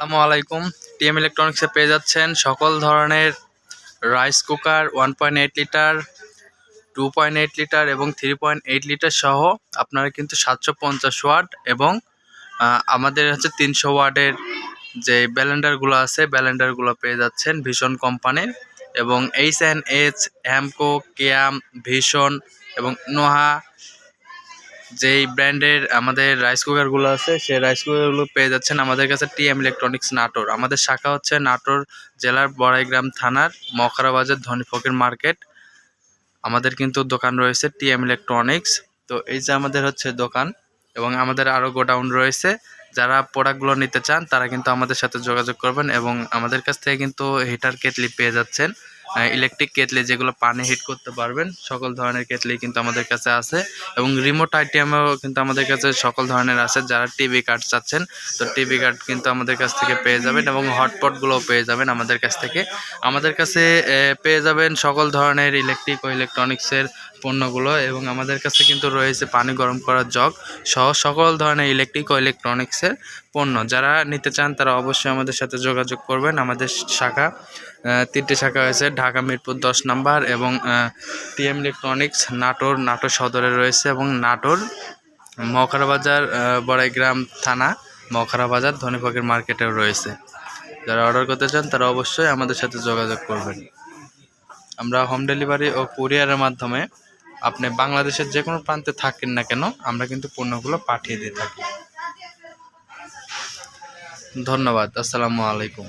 আসসালামু আলাইকুম। টিএম ইলেকট্রনিক্সে পেয়ে যাচ্ছেন সকল ধরনের rice cooker one point eight litre two point eight litre এবং থ্রি পয়েন্ট এইট লিটার সহ আপনারা কিন্তু সাতশো পঞ্চাশ ওয়াট এবং আমাদের হচ্ছে তিনশো ওয়াটের যে ব্যালেন্ডারগুলো আছে ব্যালেন্ডারগুলো পেয়ে যাচ্ছেন ভীষণ কোম্পানির এবং এইচ এন এইচ হ্যামকো কেয়াম ভীষণ এবং নোহা যেই ব্র্যান্ডের আমাদের রাইস কুকারগুলো আছে, সেই রাইস কুকারগুলো পেয়ে যাচ্ছেন আমাদের কাছে টিএম ইলেকট্রনিক্স নাটোর। আমাদের শাখা হচ্ছে নাটোর জেলার বড়াইগ্রাম থানার মখরা বাজার ধনীফকির মার্কেট। আমাদের কিন্তু দোকান রয়েছে টিএম ইলেকট্রনিক্স তো এই যে আমাদের হচ্ছে দোকান এবং আমাদের আরও গোডাউন রয়েছে, যারা প্রোডাক্টগুলো নিতে চান তারা কিন্তু আমাদের সাথে যোগাযোগ করবেন এবং আমাদের কাছ থেকে কিন্তু হিটার কেটলি পেয়ে যাচ্ছেন। ইলেকট্রিক কেটলি যেগুলো পানি হিট করতে পারবেন, সকল ধরনের কেটলি কিন্তু আমাদের কাছে আছে। এবং রিমোট আইটেমও কিন্তু আমাদের কাছে সকল ধরনের আছে, যারা টিভি কার্ড চাচ্ছেন, তো টিভি কার্ড কিন্তু আমাদের কাছ থেকে পেয়ে যাবেন এবং হটপটগুলোও পেয়ে যাবেন আমাদের কাছ থেকে। আমাদের কাছে পেয়ে যাবেন সকল ধরনের ইলেকট্রিক ও ইলেকট্রনিক্সের পণ্যগুলো এবং আমাদের কাছে কিন্তু রয়েছে পানি গরম করার জগ সহ সকল ধরনের ইলেকট্রিক ও ইলেকট্রনিক্সের পণ্য। যারা নিতে চান তারা অবশ্যই আমাদের সাথে যোগাযোগ করবেন, আমাদের শাখা তিনটে শাখা হয়েছে, ঢাকা, মিরপুর দশ নাম্বার এবং টিএম ইলেকট্রনিক্স নাটোর নাটোর সদরে রয়েছে এবং নাটোর মখরাবাজার বড়াইগ্রাম থানা মখরা বাজার ধনীপাকের মার্কেটেও রয়েছে। যারা অর্ডার করতে চান তারা অবশ্যই আমাদের সাথে যোগাযোগ করবেন। আমরা হোম ডেলিভারি ও কুরিয়ারের মাধ্যমে আপনি বাংলাদেশের যে কোনো প্রান্তে থাকেন না কেন, আমরা কিন্তু পণ্যগুলো পাঠিয়ে দিয়ে থাকি। ধন্যবাদ, আসসালামু আলাইকুম।